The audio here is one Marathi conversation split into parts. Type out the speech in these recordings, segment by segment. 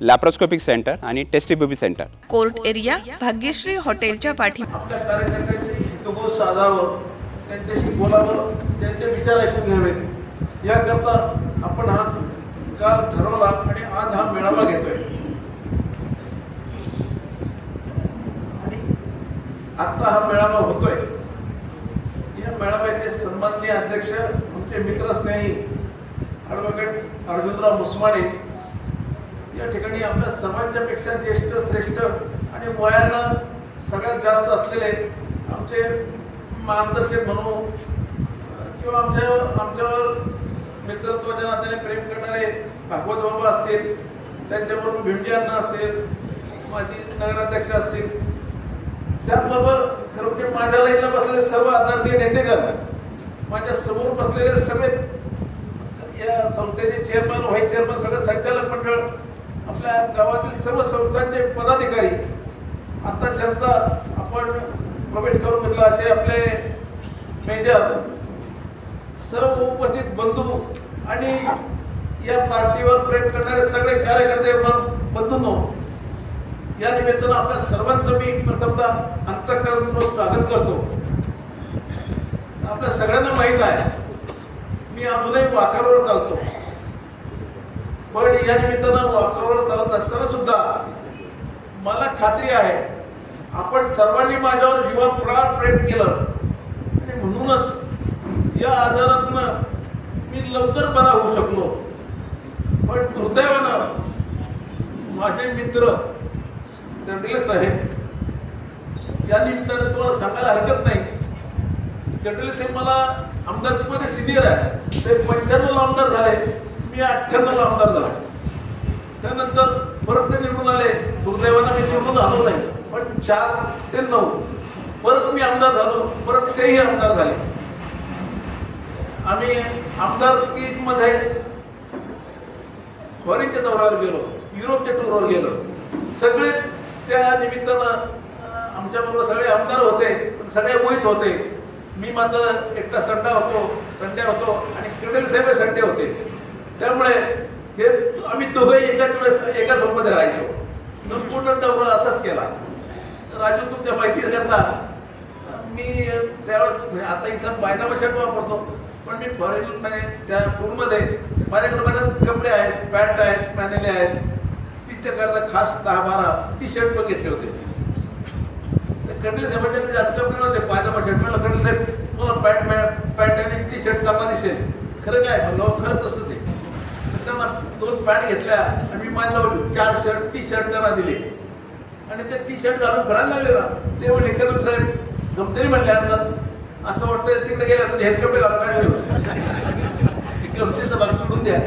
लॅप्रोस्कोपिक सेंटर आणि tasty baby centre court area Bhagyashree हॉटेलच्या पाठी आपल्या कार्यकर्त्यांची हितगोज साधावं त्यांच्याशी बोलावं त्यांचे विचार ऐकून घ्यावेत याकरता आपण हा काल ठरवला आणि आज हा मेळावा घेतोय. आणि आत्ता हा मेळावा होतोय. या मेळाव्याचे सन्माननीय अध्यक्ष आमचे मित्रस्नेही ॲडव्होकेट अर्जुनराव मुसमाडे या ठिकाणी आपल्या सर्वांच्यापेक्षा ज्येष्ठ श्रेष्ठ आणि वयानं सगळ्यात जास्त असलेले आमचे मार्गदर्शक म्हणू किंवा आमच्या आमच्यावर मित्रत्वाच्या नात्याने प्रेम करणारे भागवत बाबा असतील त्यांच्याबरोबर भिमजी अण्णा असतील माझी नगराध्यक्ष असतील. त्याचबरोबर खरं म्हणजे माझ्या लाईनला बसलेले सर्व आदरणीय नेतेगण माझ्यासमोर बसलेले सगळे या संस्थेचे चेअरमन व्हाईस चेअरमन सगळं संचालक मंडळ आपल्या गावातील सर्व संस्थांचे पदाधिकारी आता ज्यांचा आपण प्रवेश करून घेतला असे आपले मेजर सर्व उपस्थित बंधू आणि या पार्टीवर प्रेम करणारे सगळे कार्यकर्ते बंधू बंधूंनो या निमित्तानं आपल्या सर्वांचं मी प्रथमतः अंतकरण स्वागत करतो. आपल्या सगळ्यांना माहीत आहे मी अजूनही वाखारवर चालतो. पण या निमित्तानं वापरावर चालत असताना सुद्धा मला खात्री आहे आपण सर्वांनी माझ्यावर जीवाप्राण प्रेम केलं. आणि म्हणूनच या आजारातनं मी लवकर बरा होऊ शकलो. पण दुर्दैवानं माझे मित्र कर्डिले साहेब या निमित्तानं तुम्हाला सांगायला हरकत नाही. कर्डिले साहेब मला आमदारकीमध्ये सिनियर आहे ते पंच्याण्णव आमदार झाले. मी अठ्ठ्याण्णवला आमदार झालो. त्यानंतर परत ते निवडून आले. दुर्दैवानं मी निवडून आलो नाही. पण चार ते नऊ. परत मी आमदार झालो. परत तेही आमदार झाले. आम्ही आमदारकीमध्ये फॉरेनच्या दौऱ्यावर गेलो. युरोपच्या टूरवर गेलो. सगळे त्या निमित्तानं आमच्या आमच्याबरोबर सगळे आमदार होते. पण सगळे मोहित होते. मी मात्र एकटा संडा होतो संडे होतो आणि क्रिडल साहेब संडे होते. त्यामुळे हे आम्ही दोघे एकाच वेळेस एकाच रूममध्ये राहायचो. संपूर्ण दौरा असाच केला. राजू तुमच्या माहिती करता मी त्यावेळेस आता इथं पायदामा शर्ट वापरतो. पण मी फॉरेन म्हणजे त्या टूरमध्ये माझ्याकडे बऱ्याच कपडे आहेत पॅन्ट आहेत पॅनेले आहेत. मी त्याकरता खास दहा बारा टी शर्ट पण घेतले होते. तर कडले साहेबांच्याकडे म्हणजे जास्त कपडे नव्हते पायजामा शर्ट म्हणलं कडले साहेब मला पॅन्ट पॅन्ट आणि टी शर्ट चांगला दिसेल. खरं काय? म्हणलं हो, खरं तसंच आहे. त्यांना दोन पॅन्ट घेतल्या आणि मी माझ्या चार शर्ट टी शर्ट त्यांना दिले. आणि ते टी शर्ट घालून फिरायला लागले ना ते म्हणले कदम साहेब गमतीने म्हणले अंदाज असं वाटतं तिकडे गेल्या तर हेच कपडे घालून काय गमतीचा भाग सोडून द्या.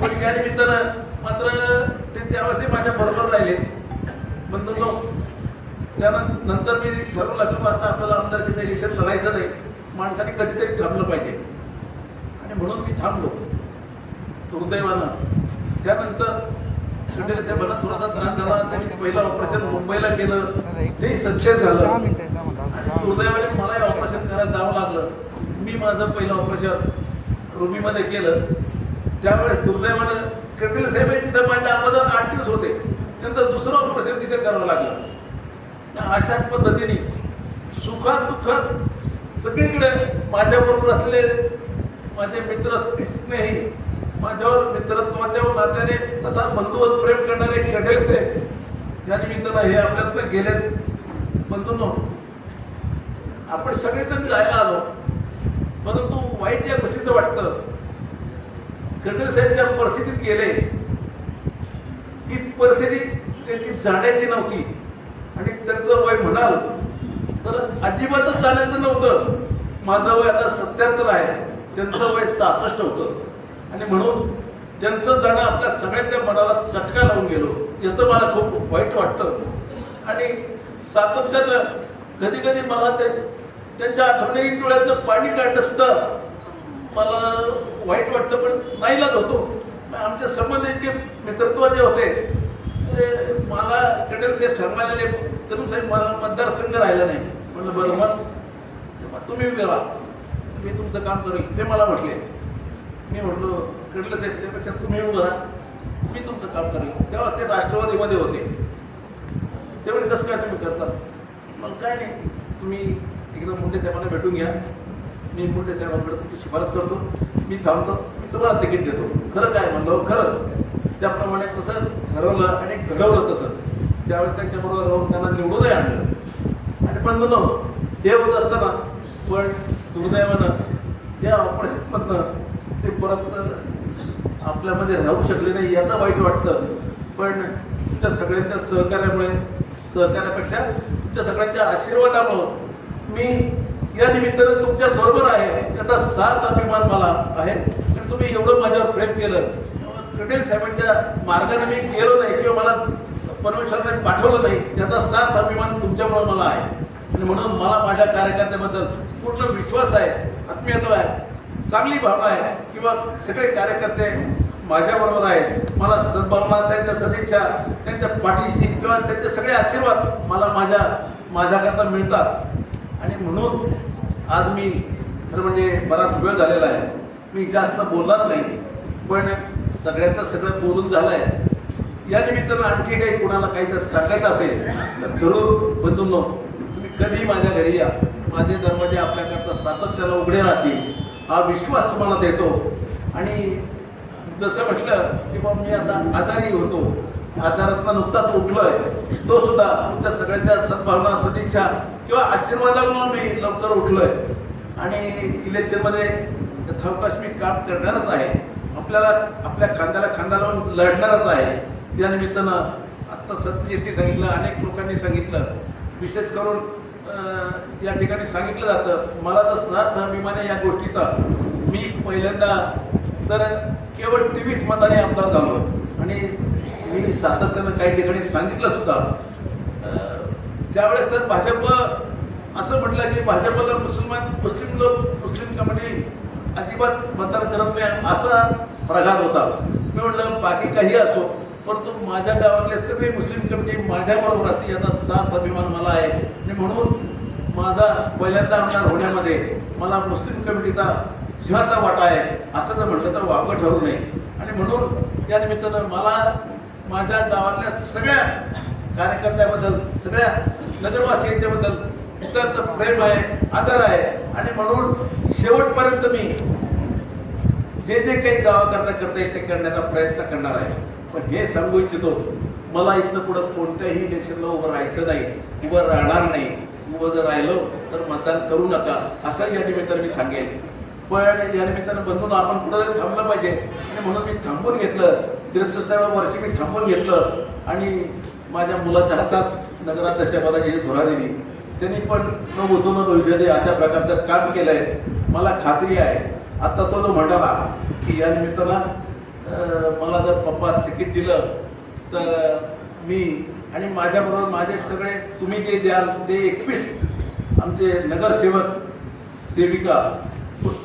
पण या निमित्तानं मात्र ते त्यावेळेस माझ्या बरोबर राहिले. बंधू त्यानंतर मी ठरवलं की आता आपल्याला आमदारकीचं इलेक्शन लढायचं नाही. माणसाने कधीतरी थांबलं पाहिजे. आणि म्हणून मी थांबलो. दुर्दैवानं. त्यानंतर सुटेल साहेबांना थोडासा त्रास झाला त्यांनी पहिलं ऑपरेशन मुंबईला केलं. ते सक्सेस झालं. आणि दुर्दैवाने मला हे ऑपरेशन करायला जावं लागलं. मी माझं पहिलं ऑपरेशन रुबीमध्ये केलं. त्यावेळेस दुर्दैवानं कपिल साहेब हे तिथं माझ्या अगोदर आठ दिवस होते. त्यानंतर दुसरं ऑपरेशन तिथे करावं लागलं. अशा पद्धतीने सुखात दुःखात सगळीकडे माझ्याबरोबर असलेले माझे मित्र स्नेही माझ्यावर मित्रत्वाच्या नात्याने तथा बंधुवत प्रेम करणारे कटेलसे साहेब या निमित्तानं हे आपल्यातनं गेलेत. बंधूंनो आपण सगळेजण जायला आलो परंतु वाईट या गोष्टीचं वाटतं कटेल साहेब ज्या परिस्थितीत गेले ही परिस्थिती त्यांची जाण्याची नव्हती. आणि त्यांचं वय म्हणाल तर अजिबातच जाण्याचं नव्हतं. माझं वय आता सत्याहत्तर आहे त्यांचं वय सहासष्ट होतं. आणि म्हणून त्यांचं जाणं आपल्या सगळ्यांच्या मनाला चटका लावून गेलो. याचं मला खूप वाईट वाटतं. आणि सातत्यानं कधी कधी मला ते त्यांच्या आठवणी डोळ्यातनं पाणी काढणं सुद्धा मला वाईट वाटतं पण नाहीलाच होतो. आमचे संबंध इतके मित्रत्वाचे होते. म्हणजे मला कटेल साहेब ठरवायला करून साहेब मला मतदारसंघ राहिला नाही. म्हणलं बरं मग मग तुम्ही गेला मी तुमचं काम करेल. ते मला म्हटले. मी म्हटलो कडलं साहेब त्यापेक्षा तुम्ही उभं राहा मी तुमचं काम करेल. तेव्हा ते राष्ट्रवादीमध्ये होते. ते कसं काय तुम्ही करता? मग काय नाही तुम्ही एकदा मुंडे साहेबांना भेटून घ्या. मी मुंडे साहेबांकडे तुमची शिफारस करतो. मी थांबतो. मी तुम्हाला तिकीट देतो. खरं काय म्हणलं? खरंच. त्याप्रमाणे तसं ठरवलं आणि घडवलं तसं. त्यावेळेस त्यांच्याबरोबर राहून त्यांना निवडूनही आणलं. आणि पण न हे होत असताना पण दुर्दैवानं या ऑपरेशनमधनं ते परत आपल्यामध्ये राहू शकले नाही याचं वाईट वाटतं. पण तुमच्या सगळ्यांच्या सहकार्यामुळे सहकार्यापेक्षा तुमच्या सगळ्यांच्या आशीर्वादामुळं मी या निमित्तानं तुमच्या बरोबर आहे त्याचा साथ अभिमान मला आहे. कारण तुम्ही एवढं माझ्यावर प्रेम केलं. कटेल साहेबांच्या मार्गाने मी गेलो नाही किंवा मला परमेश्वराने पाठवलं नाही त्याचा साथ अभिमान तुमच्यामुळे मला आहे. आणि म्हणून मला माझ्या कार्यकर्त्याबद्दल पूर्ण विश्वास आहे आत्मीयता आहे. चांगली भावना आहे किंवा सगळे कार्यकर्ते माझ्याबरोबर आहेत. मला सद्भावना त्यांच्या सदिच्छा त्यांच्या पाठीशी किंवा त्यांचे सगळे आशीर्वाद मला माझ्या माझ्याकरता मिळतात. आणि म्हणून आज मी खरं म्हणजे बराच वेळ झालेला आहे. मी जास्त बोलणार नाही पण सगळ्यांचं सगळं बोलून झालं आहे या निमित्तानं आणखी काही कुणाला काही जर सांगायचं असेल तर जरूर बंधूंनो तुम्ही कधीही माझ्या घरी या. माझे दरवाजे आपल्याकरता सातत्यानं उघडे राहतील. हा विश्वास तुम्हाला देतो. आणि जसं म्हटलं की बाबा मी आता आजारी होतो. आजारातनं नुकताच उठलोय. तो सुद्धा त्या सगळ्यांच्या सद्भावना सदिच्छा किंवा आशीर्वादामुळे मी लवकर उठलोय. आणि इलेक्शनमध्ये थवकाश मी काम करणारच आहे. आपल्याला आपल्या खांद्याला खांदा लावून लढणारच आहे. या निमित्तानं आत्ता सत्य सांगितलं अनेक लोकांनी सांगितलं. विशेष करून या ठिकाणी सांगितलं जातं. मला तर स्नार्थ अभिमान या गोष्टीचा मी पहिल्यांदा तर केवळ तेवीस मताने आमदार झालो. आणि मी सातत्यानं काही ठिकाणी सांगितलं सुद्धा. त्यावेळेस तर भाजप असं म्हटलं की भाजपला मुसलमान मुस्लिम लोक मुस्लिम कमिटी अजिबात मतदान करत नाही असा प्रघात होता. मी म्हटलं बाकी काही असो. परंतु माझ्या गावातले सगळे मुस्लिम कमिटी माझ्याबरोबर असते याचा सात अभिमान मला आहे. आणि म्हणून माझा पहिल्यांदा आमदार होण्यामध्ये मला मुस्लिम कमिटीचा सिंहाचा वाटा आहे असं जर म्हटलं तर वावगं ठरू नये. आणि म्हणून या निमित्तानं मला माझ्या गावातल्या सगळ्या कार्यकर्त्याबद्दल सगळ्या नगरवासियांच्याबद्दल अत्यंत प्रेम आहे आदर आहे. आणि म्हणून शेवटपर्यंत मी जे जे काही गावाकरता करता येईल ते करण्याचा प्रयत्न करणार आहे. पण हे सांगू इच्छितो मला इथनं पुढं कोणत्याही इलेक्शनला उभं राहायचं नाही उभं राहणार नाही उभं जर राहिलो तर मतदान करू नका असं या निमित्तानं मी सांगेन. पण या निमित्तानं बंधून आपण कुठं थांबलं पाहिजे. आणि म्हणून मी थांबून घेतलं त्रेसष्टाव्या वर्षी मी थांबून घेतलं. आणि माझ्या मुलाच्या हातात नगराध्यक्षपदाची ही धुरा दिली त्यांनी पण न होतो न भविष्यात अशा प्रकारचं काम केलं आहे मला खात्री आहे आत्ता तो जो म्हणाला की या निमित्तानं मला जर पप्पा तिकीट दिलं तर मी आणि माझ्याबरोबर माझे सगळे तुम्ही जे द्याल ते एकवीस आमचे नगरसेवक सेविका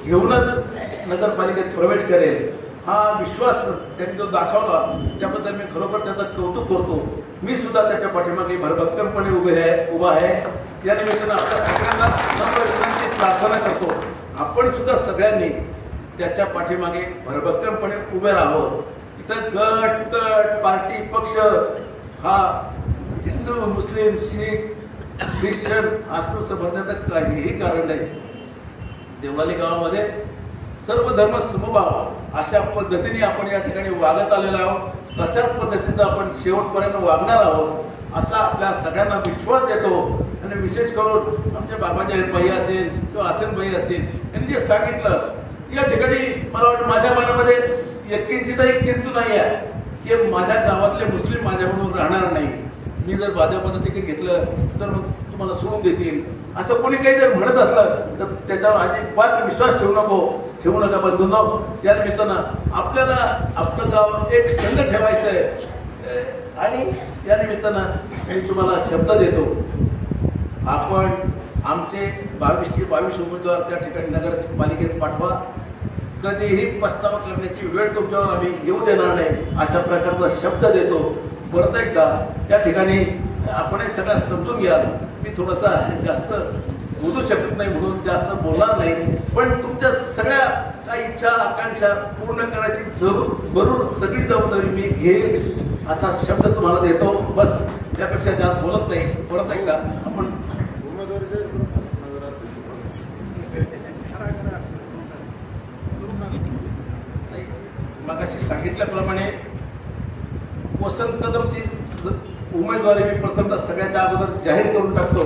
घेऊनच नगरपालिकेत प्रवेश करेल. हा विश्वास त्यांनी जो दाखवला त्याबद्दल मी खरोखर त्याचं कौतुक करतो. मी सुद्धा त्याच्या पाठीमागे भरभक्कमपणे उभे आहे उभा आहे. या निमित्तानं आपल्या सगळ्यांना विनंती प्रार्थना करतो. आपण सुद्धा सगळ्यांनी त्याच्या पाठीमागे भरभक्कमपणे उभे राहावं. इथं गट तट पार्टी पक्ष हा हिंदू मुस्लिम शीख ख्रिश्चन असं समजण्याचं काहीही कारण नाही. देवाली गावामध्ये सर्व धर्म समभाव अशा पद्धतीने आपण या ठिकाणी वागत आलेलो आहोत. तशाच पद्धतीनं आपण शेवटपर्यंत वागणार आहोत असा आपल्या सगळ्यांना विश्वास देतो आणि विशेष करून आमचे बाबाजी भाई असेल किंवा आसन भाई असतील यांनी जे सांगितलं या ठिकाणी मला वाटतं माझ्या मनामध्ये एक किंचित एक किंतू नाही आहे की माझ्या गावातले मुस्लिम माझ्याबरोबर राहणार नाही. मी जर भाजपनं तिकीट घेतलं तर मग तुम्हाला सोडून देतील. असं कोणी काही जर म्हणत असलं तर त्याच्यावर अजिबात विश्वास ठेवू नको. ठेवू नका बंधूंनो. या निमित्तानं आपल्याला आपलं गाव एक संघ ठेवायचं आहे आणि या निमित्तानं मी तुम्हाला शब्द देतो. आपण आमचे बावीसशे बावीस उमेदवार त्या ठिकाणी नगरपालिकेत पाठवा. कधीही पस्तावा करण्याची वेळ तुमच्यावर आम्ही येऊ देणार नाही अशा प्रकारचा शब्द देतो. परत एकदा त्या ठिकाणी आपण हे सगळं समजून घ्याल. मी थोडासा जास्त बोलू शकत नाही म्हणून जास्त बोलणार नाही पण तुमच्या सगळ्या काही इच्छा आकांक्षा पूर्ण करायची जरूर बरोबर सगळी जबाबदारी मी घेईन असा शब्द तुम्हाला देतो. बस त्यापेक्षा जास्त बोलत नाही. परत एकदा आपण उमेदवारी जाहीर करू ना नगरात सुप्रभातची. मगाशी सांगितल्याप्रमाणे वसंत कदमची उमेदवारी मी प्रथमतः सगळ्यांच्या अगोदर जाहीर करून टाकतो.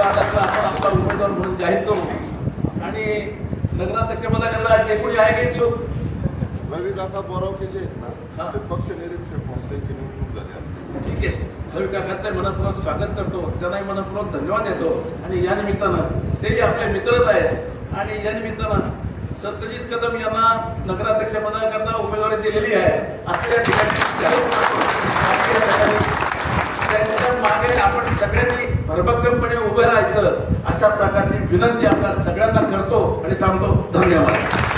वार्डातला आपण आपला उमेदवार म्हणून जाहीर करू. आणि नगराध्यक्ष पदाकरता जे कोणी आहे की इच्छुक? रवी काका बोरावके जे आहेत. ना ते पक्ष निरीक्षक म्हणून त्यांची नेमणूक झाली. ठीक आहे. रवी काकांचं मनपूर्वक स्वागत करतो. त्यांनाही मनपूर्वक धन्यवाद देतो. आणि या निमित्तानं ते जे आपले मित्रच आहेत आणि या निमित्तानं सत्यजित कदम यांना नगराध्यक्ष पदाकरता उमेदवारी दिलेली आहे. असं या ठिकाणी त्यांच्या मागे आपण सगळ्यांनी भरभक्कमपणे उभे राहायचं अशा प्रकारची विनंती आपल्या सगळ्यांना करतो आणि थांबतो. धन्यवाद.